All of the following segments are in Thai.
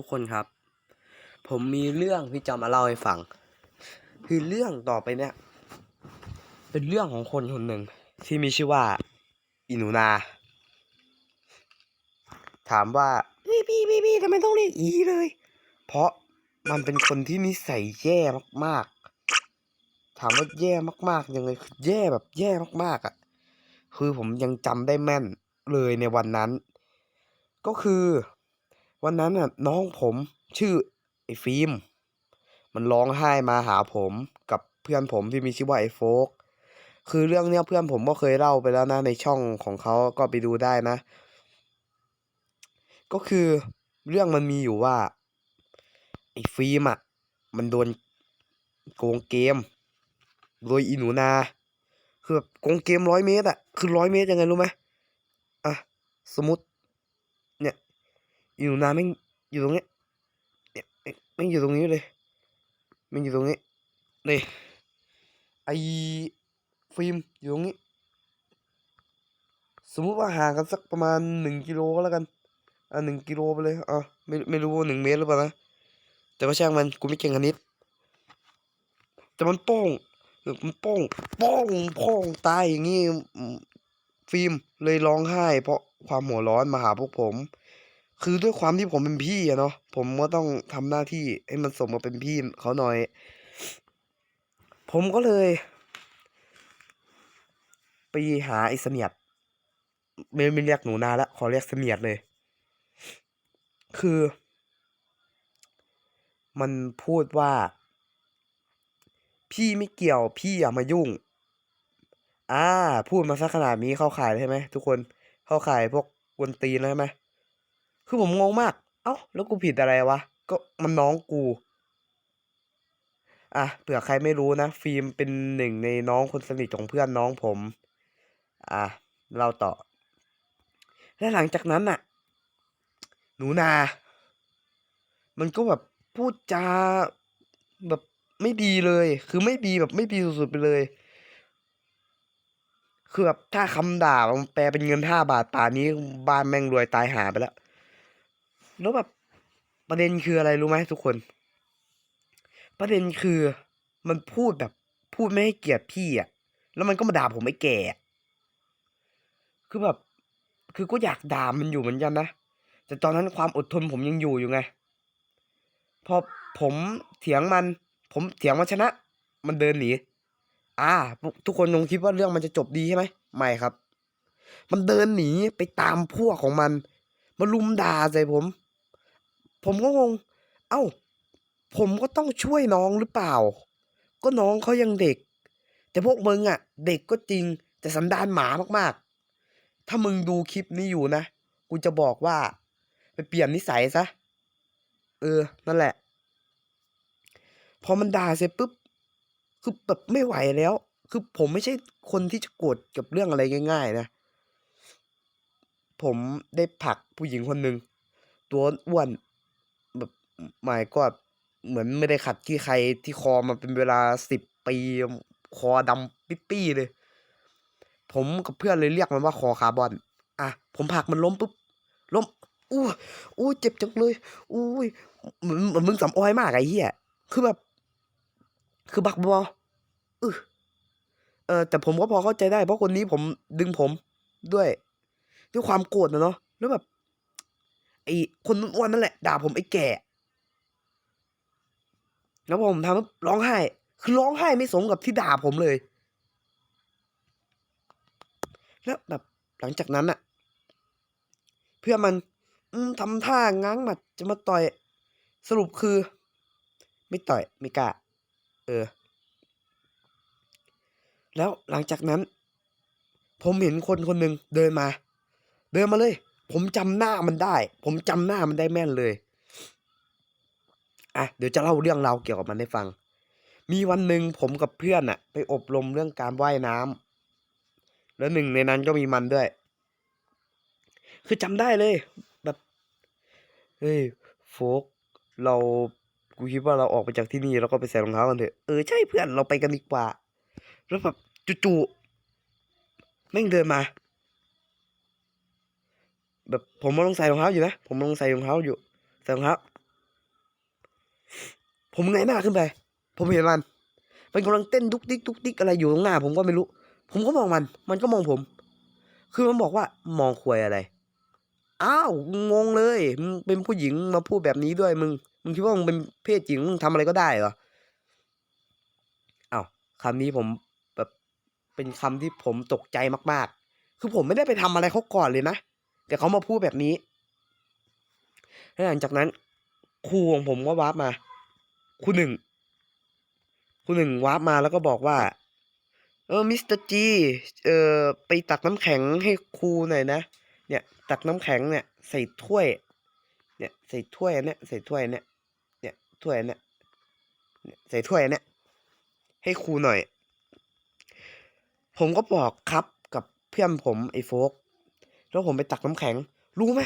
ทุกคนครับ ผมมีเรื่องที่จะมาเล่าให้ฟัง คือเรื่องต่อไปเนี่ย เป็นเรื่องของคนคนหนึ่งที่มีชื่อว่าอินูนา ถามว่าเฮ้ยพี่พี่พี่ทำไมต้องเรียกอีเลย เพราะมันเป็นคนที่นิสัยแย่มากๆ ถามว่าแย่มากๆยังไงคือแย่แบบแย่มากๆอะ คือผมยังจำได้แม่นเลยในวันนั้น ก็คือ วันนั้นน่ะน้องผมชื่อไอ้ฟิล์มมันร้องไห้มาหาผมกับเพื่อนผมที่มีชื่อว่าไอ้โฟกคือเรื่องเนี้ยเพื่อนผมก็เคยเล่าไปแล้วนะในช่องของเขาก็ไปดูได้นะ ก็คือเรื่องมันมีอยู่ว่าไอ้ฟิล์มอะมันโดนโกงเกม โดยอีหนูนา คือแบบโกงเกมร้อยเมตรอะ คือร้อยเมตรยังไงรู้ไหมอะ สมมติ อีหนูนาแม่งอยู่ตรงเนี้ยเนี่ยแม่งอยู่ตรงนี้เลยแม่งอยู่ตรงนี้นี่ไอฟิล์มอยู่ตรงนี้ สมมุติว่าห่างกันสักประมาณหนึ่งกิโลก็แล้วกัน อะหนึ่งกิโลไปเลยอะไม่ไม่รู้ว่าหนึ่งเมตรหรือเปล่านะแต่ก็ช่างมันกูไม่เก่งคณิตแต่มันโป้งมันโป้งโป้งโป้งตายอย่างงี้ฟิล์มเลยร้องไห้ เพราะความหัวร้อนมาหาพวกผม คือด้วยความที่ผมเป็นพี่อะเนาะผมก็ต้องทำหน้าที่ให้มันสมกับเป็นพี่เขาหน่อย ผมก็เลย ไปหาไอ้เสนียดไม่ไม่เรียกหนูนาละขอเรียกเสนียดเลย คือ มันพูดว่า พี่ไม่เกี่ยวพี่อย่ามายุ่ง อ่า พูดมาสักขนาดนี้เข้าข่ายใช่ไหมทุกคนเข้าข่ายพวกกวนตีนแล้วใช่ไหม คือผมงงมาก เอ้า แล้วกูผิดอะไรวะ ก็มันน้องกู อะ เผื่อใครไม่รู้นะ ฟิล์มเป็นหนึ่งในน้องคนสนิทของเพื่อนน้องผม อะ เราต่อ และหลังจากนั้นน่ะ หนูนา มันก็แบบพูดจาแบบไม่ดีเลย คือไม่ดีแบบไม่ดีสุดๆไปเลย คือแบบถ้าคำด่ามันแปลเป็นเงินห้าบาทป่านนี้บ้านแม่งรวยตายหาไปแล้ว แล้วแบบประเด็นคืออะไรรู้ไหมทุกคน ประเด็นคือมันพูดแบบพูดไม่ให้เกียรติพี่อะแล้วมันก็มาด่าผมไอ้แก่ คือแบบ คือก็อยากด่ามันอยู่เหมือนกันนะ แต่ตอนนั้นความอดทนผมยังอยู่อยู่ไง พอผมเถียงมัน ผมเถียงมันชนะ มันเดินหนี อ่า ทุกคนคงคิดว่าเรื่องมันจะจบดีใช่ไหม ไม่ครับ มันเดินหนีไปตามพวกของมัน มาลุมด่าใส่ผม ผมก็งง เอ้า ผมก็ต้องช่วยน้องหรือเปล่า ก็น้องเขายังเด็ก แต่พวกมึงอะ เด็กก็จริง แต่สันดานหมามากๆ ถ้ามึงดูคลิปนี้อยู่นะ กูจะบอกว่า ไปเปลี่ยนนิสัยซะ เออ นั่นแหละ พอมันด่าเสร็จปุ๊บ คือแบบไม่ไหวแล้ว คือผมไม่ใช่คนที่จะโกรธกับเรื่องอะไรง่าย ๆ นะ ผมได้ผลักผู้หญิงคนหนึ่งตัวอ้วน หมายก็เหมือนไม่ได้ขัดที่ใครที่คอมาเป็นเวลาสิบปี คอดำปิ๊ปี้เลย ผมกับเพื่อนเลยเรียกมันว่าคอคาร์บอน อะ ผมผักมันล้มปุ๊บ ล้ม อู้อู้เจ็บจังเลย อู้ยเหมือนเหมือนมึงสำออยมากไอ้เหี้ย คือแบบ คือบักบอเออเออแต่ผมก็พอเข้าใจได้ เพราะคนนี้ผมดึงผมด้วย ด้วยความโกรธนะเนาะ แล้วแบบไอ้คนอ้วนนั่นแหละ ด่าผมไอ้แก่ แล้วพอผมทำร้องไห้ คือร้องไห้ไม่สมกับที่ด่าผมเลย แล้วแบบหลังจากนั้นอะเพื่อมันอืมทำท่าง้างหมัดจะมาต่อย สรุปคือ ไม่ต่อยไม่กล้าเออ แล้วหลังจากนั้น ผมเห็นคนคนหนึ่งเดินมา เดินมาเลย ผมจำหน้ามันได้ ผมจำหน้ามันได้แม่นเลย อะเดี๋ยวจะเล่าเรื่องราวเกี่ยวกับมันให้ฟัง มีวันหนึ่งผมกับเพื่อนอะไปอบรมเรื่องการว่ายน้ำแล้วหนึ่งในนั้นก็มีมันด้วย คือจำได้เลย แบบเฮ้ยโฟกเรากูคิดว่าเราออกไปจากที่นี่แล้วก็ไปใส่รองเท้ากันเถอะเออใช่เพื่อนเราไปกันดีกว่า แล้วแบบจู่ๆแม่งเดินมาแบบผมมาลงใส่รองเท้าอยู่นะผมมาลงใส่รองเท้าอยู่ใส่รองเท้า ผมเงหน้าขึ้นไป ผมเห็นมัน มันกำลังเต้นดุกดิกดุกดิกอะไรอยู่ตรงหน้า ผมก็ไม่รู้ ผมก็มองมัน มันก็มองผม คือมันบอกว่ามองควยอะไร อ้าวงงเลยมึงเป็นผู้หญิงมาพูดแบบนี้ด้วยมึง มึงคิดว่ามึงเป็นเพศหญิงมึงทำอะไรก็ได้เหรออ้าวคำนี้ผมแบบเป็นคำที่ผมตกใจมาก ๆ คือผมไม่ได้ไปทำอะไรเขาก่อนเลยนะ แต่เขามาพูดแบบนี้ หลังจากนั้น ครูของผมก็วาร์ปมาครูหนึ่งครูหนึ่งวาร์ปมาแล้วก็บอกว่า เออมิสเตอร์จีเออไปตักน้ำแข็งให้ครูหน่อยนะเนี่ยตักน้ำแข็งเนี่ยใส่ถ้วย เนี่ยใส่ถ้วยอันเนี่ยใส่ถ้วยอันเนี่ยเนี่ยถ้วยอันเนี่ยเนี่ยใส่ถ้วยอันเนี่ยให้ครูหน่อย ผมก็บอกครับกับเพื่อนผมไอ้โฟก แล้วผมไปตักน้ำแข็ง รู้ไหม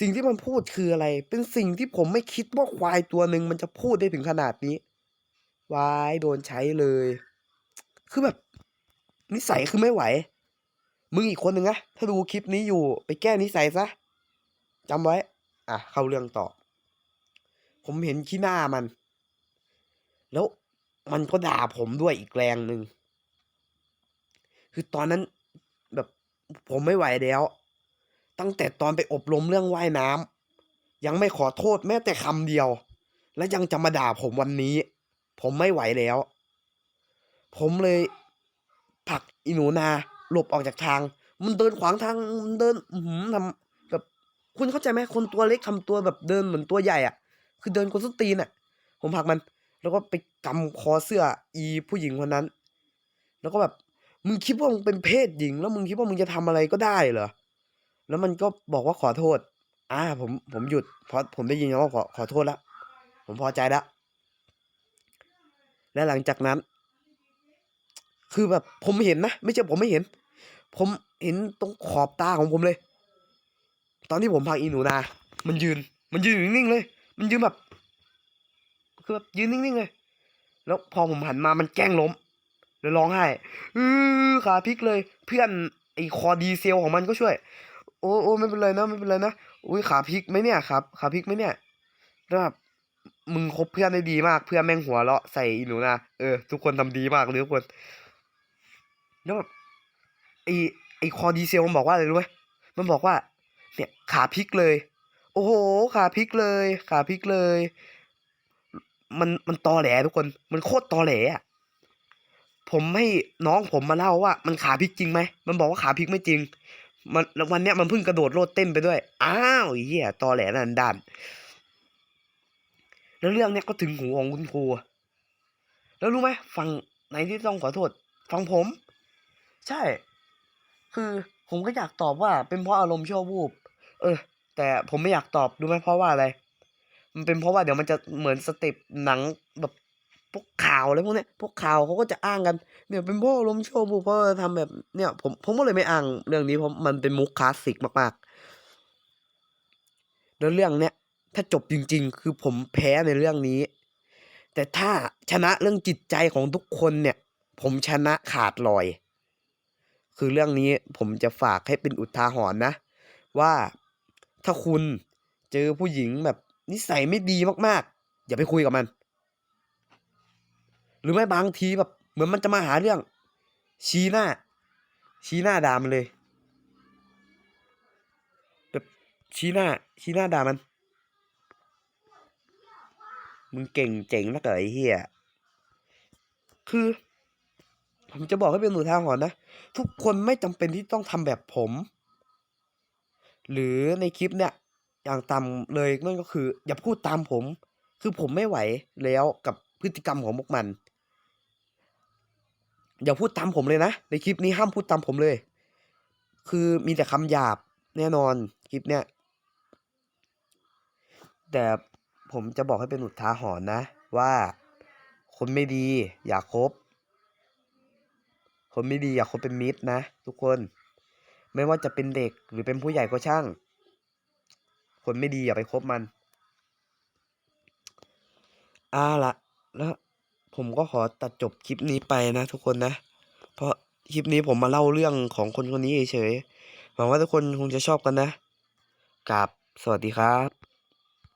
สิ่งที่มันพูดคืออะไร เป็นสิ่งที่ผมไม่คิดว่าควายตัวหนึ่งมันจะพูดได้ถึงขนาดนี้วายโดนใช้เลย คือแบบ นิสัยคือไม่ไหว มึงอีกคนหนึ่งนะถ้าดูคลิปนี้อยู่ไปแก้นิสัยซะจำไว้ อะ เข้าเรื่องต่อ ผมเห็นขี้หน้ามัน แล้วมันก็ด่าผมด้วยอีกแรงหนึ่ง คือตอนนั้นแบบผมไม่ไหวแล้ว ตั้งแต่ตอนไปอบรมเรื่องว่ายน้ำยังไม่ขอโทษแม้แต่คำเดียว และยังจะมาด่าผมวันนี้ ผมไม่ไหวแล้ว ผมเลยผลักอีหนูนาหลบออกจากทาง มันเดินขวางทางมันเดินหือทำแบบคุณเข้าใจไหมคนตัวเล็กทำตัวแบบเดินเหมือนตัวใหญ่อะ คือเดินคนส้นตีนอะ ผมผลักมัน แล้วก็ไปกำคอเสื้ออีผู้หญิงคนนั้น แล้วก็แบบมึงคิดว่ามึงเป็นเพศหญิง แล้วมึงคิดว่ามึงจะทำอะไรก็ได้เหรอ แล้วมันก็บอกว่าขอโทษ อ่า ผมผมหยุดเพราะผมได้ยินว่าขอขอโทษแล้วผมพอใจแล้ว และหลังจากนั้น คือแบบผมเห็นนะ ไม่ใช่ผมไม่เห็น ผมเห็นตรงขอบตาของผมเลย ตอนที่ผมพาอีหนูนา มันยืน มันยืนอยู่นิ่งๆเลย มันยืนแบบ คือแบบยืนนิ่งๆเลย แล้วพอผมหันมามันแกล้งล้ม แล้วร้องไห้ อือขาพลิกเลย เพื่อนไอ้คอดีเซลของมันก็ช่วย โอ้โอ้ไม่เป็นไรนะไม่เป็นไรนะอุ้ยขาพลิกไหมเนี่ยครับขาพลิกไหมเนี่ยแล้วแบบมึงคบเพื่อนได้ดีมาก เพื่อนแม่งหัวเราะใส่อหนูนาเออทุกคนทำดีมากเลยทุกคนแล้วแบบไอไอคอดีเซลมันบอกว่าอะไรรู้ไหมมันบอกว่า เนี่ยขาพลิกเลย โอ้โห ขาพลิกเลย ขาพลิกเลย มันมันตอแหลทุกคนมันโคตรตอแหลอะผมให้น้องผมมาเล่าว่า มันขาพลิกจริงไหมมันบอกว่าขาพลิกไม่จริง มันแล้ววันเนี้ยมันเพิ่งกระโดดโลดเต้นไปด้วย อ้าวเหี้ยตอแหลนันดานแล้วเรื่องเนี้ยก็ถึงหูของคุณครูแล้วรู้ไหมฟังไหนที่ต้องขอโทษ ฟังผม ใช่ คือผมก็อยากตอบว่า เป็นเพราะอารมณ์ชั่ววูบ เออ แต่ผมไม่อยากตอบรู้ไหมเพราะว่าอะไร มันเป็นเพราะว่าเดี๋ยวมันจะเหมือนสเต็ปหนังแบบ พวกข่าวอะไรพวกเนี้ยพวกข่าวเขาก็จะอ้างกันเนี่ยเป็นพราะอารมณ์ชั่ววูบเพราะว่าทำแบบเนี่ยผมผมก็เลยไม่อ้างเรื่องนี้เพราะมันเป็นมุกคลาสสิกมากๆ แล้วเรื่องเนี้ยถ้าจบจริง ๆ คือผมแพ้ในเรื่องนี้ แต่ถ้าชนะเรื่องจิตใจของทุกคนเนี่ย ผมชนะขาดลอย คือเรื่องนี้ผมจะฝากให้เป็นอุทาหรณ์นะ ว่าถ้าคุณเจอผู้หญิงแบบนิสัยไม่ดีมากๆ อย่าไปคุยกับมัน หรือไม่บางทีแบบ เหมือนมันจะมาหาเรื่อง ชี้หน้า ชี้หน้าด่ามันเลยแบบชี้หน้า ชี้หน้าด่ามัน มึงเก่งเจ๋งนักเหรอไอ้เหี้ยคือ ผมจะบอกให้เป็นอุทาหรณ์นะ ทุกคนไม่จำเป็นที่ต้องทำแบบผม หรือในคลิปเนี่ย อย่างต่ำเลยนั่นก็คือ อย่าพูดตามผม คือผมไม่ไหวแล้วกับพฤติกรรมของพวกมัน อย่าพูดตามผมเลยนะ ในคลิปนี้ห้ามพูดตามผมเลย คือมีแต่คำหยาบแน่นอนคลิปเนี่ยแต่ผมจะบอกให้เป็นอุทาหรณ์นะ ว่าคนไม่ดีอย่าคบ คนไม่ดีอย่าคบเป็นมิตรนะ ทุกคน ไม่ว่าจะเป็นเด็กหรือเป็นผู้ใหญ่ก็ช่าง คนไม่ดีอย่าไปคบมันอ่าละแล้ว ผมก็ขอตัดจบคลิปนี้ไปนะทุกคนนะ เพราะคลิปนี้ผมมาเล่าเรื่องของคนคนนี้เฉยๆหวังว่าทุกคนคงจะชอบกันนะกับสวัสดีครับ